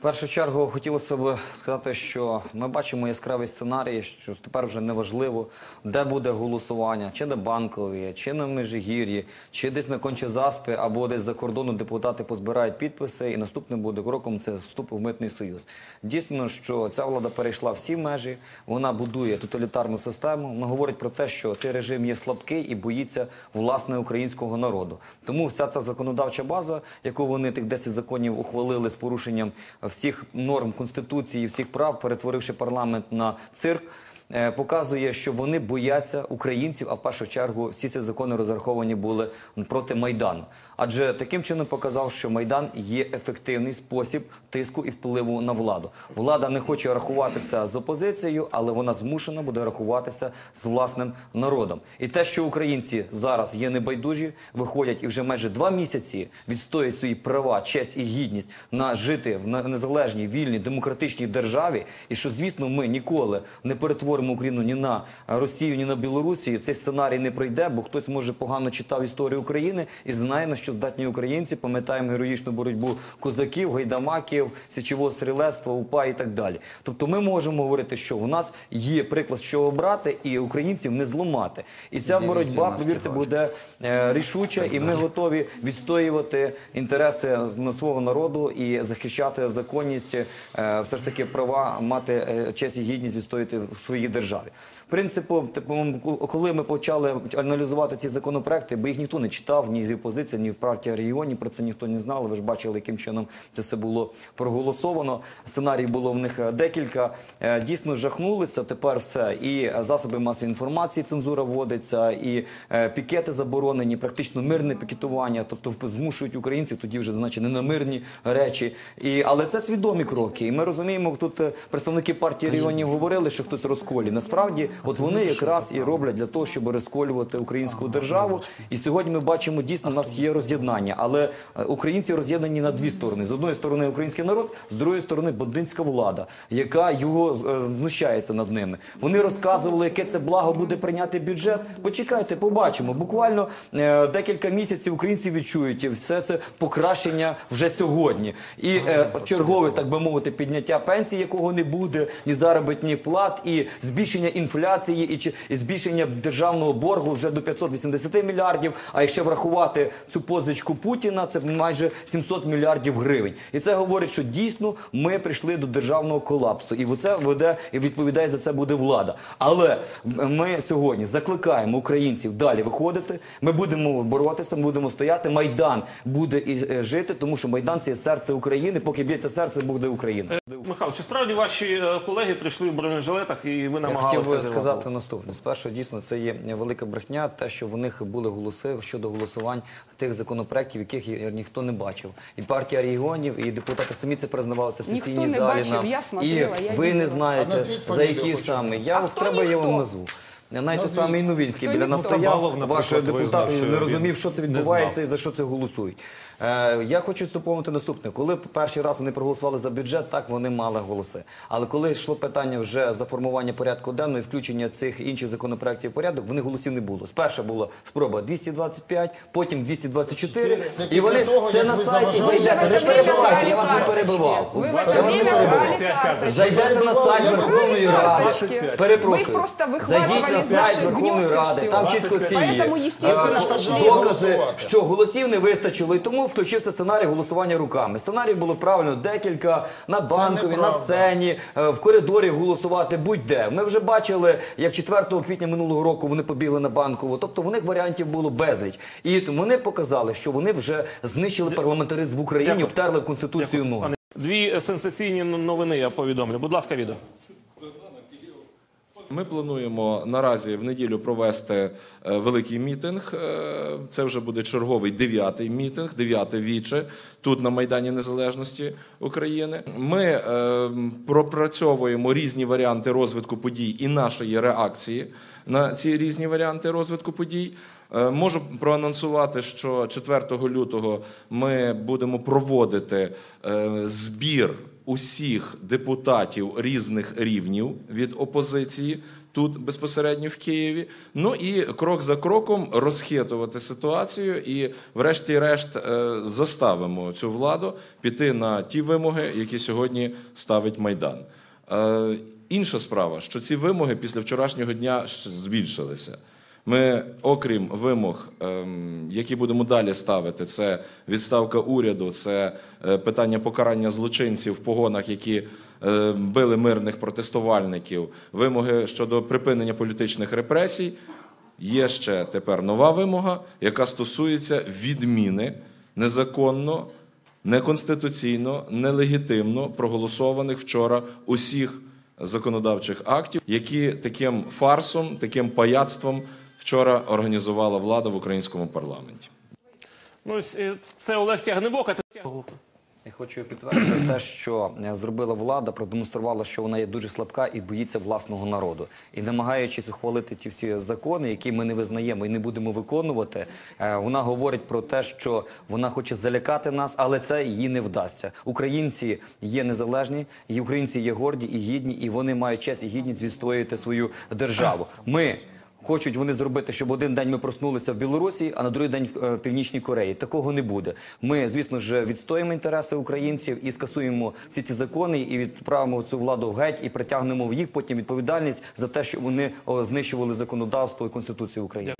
В першу чергу хотілося б сказати, що ми бачимо яскравий сценарій, що тепер вже неважливо, де буде голосування, чи на банкові, чи на Межигір'ї, чи десь на Кончезаспі, або десь за кордону депутати позбирають підписи, і наступним буде кроком це вступ в митний союз. Дійсно, що ця влада перейшла всі межі, вона будує тоталітарну систему. Вона говорить про те, що цей режим є слабкий і боїться власне українського народу. Тому вся ця законодавча база, яку вони тих 10 законів ухвалили з порушенням всіх норм конституції, всіх прав, перетворивши парламент на цирк. Е, Показує, що вони бояться українців, а в першу чергу всі ці закони розраховані були проти майдану. Адже таким чином показав, що майдан є ефективний спосіб тиску і впливу на владу. Влада не хоче рахуватися з опозицією, але вона змушена буде рахуватися з власним народом. І те, що українці зараз є небайдужі, виходять і вже майже два місяці відстоюють свої права, честь і гідність на жити в незалежній, вільній, демократичній державі, і що, звісно, ми ніколи не перетворимо Україну ні на Росію, ні на Білорусію. Цей сценарій не пройде, бо хтось може погано читав історію України і знає на що здатні українці. Пам'ятаємо героїчну боротьбу козаків, гайдамаків, січового стрілецтва, УПА і так далі. Тобто, ми можемо говорити, що в нас є приклад, що обрати, і українців не зламати. І ця Дивіться, боротьба, повірте, буде е, рішуча, і ми готові відстоювати інтереси свого народу і захищати законність, е, все ж таки права мати е, честь і гідність відстояти в своїй державі. Принципу, типу, коли ми почали аналізувати ці законопроекти, бо їх ніхто не читав, ні з опозиції, ні в партії регіонів, про це ніхто не знав. Ви ж бачили, яким чином це все було проголосовано. Сценарій було в них е, декілька. Е, Дійсно жахнулися. Тепер все. І засоби масової інформації цензура вводиться, і е, пікети заборонені, практично мирне пікетування, тобто змушують українців тоді вже значить не на мирні речі. І але це свідомі кроки. І ми розуміємо, тут представники партії регіонів говорили, що хтось розколі. Насправді, от вони якраз і роблять для того, щоб розколювати українську державу. І сьогодні ми бачимо дійсно, у нас є роз'єднання, але е, українці роз'єднані на дві сторони: з одної сторони український народ, з другої сторони бандитська влада, яка його е, знущається над ними. Вони розказували, яке це благо буде прийняти бюджет. Почекайте, побачимо. Буквально е, декілька місяців українці відчують все це покращення вже сьогодні. І чергове, так би мовити, підняття пенсії, якого не буде, ні заробітні плат, і збільшення інфляції, і, чи- збільшення державного боргу вже до 580 мільярдів. А якщо врахувати цю позичку Путіна, це майже 700 мільярдів гривень. І це говорить, що дійсно ми прийшли до державного колапсу, і це веде і відповідає за це буде влада. Але ми сьогодні закликаємо українців далі виходити. Ми будемо боротися, ми будемо стояти. Майдан буде і е, жити, тому що майдан це серце України. Поки б'ється серце, буде Україна. Михайло, чи справді ваші е, колеги прийшли в бронежилетах і ви Я намагалися хотів би сказати наступне. Спершу дійсно це є велика брехня, те, що в них були голоси щодо голосувань тих законопроєктів, яких ніхто не бачив. І партія регіонів, і депутати самі це признавалися в Ніхто сесійній не залі. бачив, нам. я і смотрела, я ви не знаєте за які саме. Я А треба я вам ніхто? назву. Навіть Назвіть. самий Новінський Хто біля ніхто? настояв Балов, наприклад, вашого ви депутата знав, що не він розумів, що це не відбувається знав. і за що це голосують. Е, я хочу доповнити наступне. Коли перший раз вони проголосували за бюджет, так вони мали голоси. Але коли йшло питання вже за формування порядку денного і включення цих інших законопроєктів в порядок, вони голосів не було. Сперша була спроба 225, потім 224. Це і після вони того, це як на ви сайті заважали. зайдете. Не Вы в это время переживайте, брали я вас не карточки. перебивав. Вы в Я это вас не время перебивав. брали карточки. Зайдете на сайт Я Верховної брали Ради. карточки. Перепрошую. Ви їх просто Зайдіть вихвалювали на з сайт Верховної Ради. Там чітко ці є. Поэтому, естественно, Е, что докази, голосувати. що голосів не вистачило, і тому включився сценарій голосування руками. Сценарій було правильно декілька на банкові, на неправда. сцені, е, в коридорі голосувати будь-де. Ми вже бачили, як 4 квітня минулого року вони побігли на банкову. Тобто в них варіантів було безліч. І вони показали, що вони вже знищили парламентаризм в Україні, Дякую. обтерли конституцію ноги. Дві сенсаційні новини я повідомлю. Будь ласка, відео. Ми плануємо наразі в неділю провести е, великий мітинг. Е, Це вже буде черговий дев'ятий мітинг, дев'яте віче тут на Майдані Незалежності України. Ми е, пропрацьовуємо різні варіанти розвитку подій і нашої реакції на ці різні варіанти розвитку подій. Можу проанонсувати, що 4 лютого ми будемо проводити збір усіх депутатів різних рівнів від опозиції тут безпосередньо в Києві. Ну і крок за кроком розхитувати ситуацію, і, врешті-решт, е, заставимо цю владу піти на ті вимоги, які сьогодні ставить Майдан. Е, Інша справа, що ці вимоги після вчорашнього дня збільшилися. Ми, окрім вимог, ем, які будемо далі ставити, це відставка уряду, це е, питання покарання злочинців в погонах, які е, били мирних протестувальників, вимоги щодо припинення політичних репресій. Є ще тепер нова вимога, яка стосується відміни незаконно, неконституційно, нелегітимно проголосованих вчора усіх законодавчих актів, які таким фарсом, таким паяцтвом вчора організувала влада в українському парламенті. Ну, е, це Олег Тягнебок, а Я хочу підтвердити те, що е, зробила влада, продемонструвала, що вона є дуже слабка і боїться власного народу. І намагаючись ухвалити ті всі закони, які ми не визнаємо і не будемо виконувати, е, вона говорить про те, що вона хоче залякати нас, але це їй не вдасться. Українці є незалежні, і українці є горді і гідні, і вони мають честь і гідність відстоювати свою державу. Ми. Хочуть вони зробити, щоб один день ми проснулися в Білорусі, а на другий день в е, Північній Кореї. Такого не буде. Ми, звісно ж, відстоїмо інтереси українців і скасуємо всі ці закони і відправимо цю владу в геть і притягнемо в їх потім відповідальність за те, що вони знищували законодавство і конституцію України.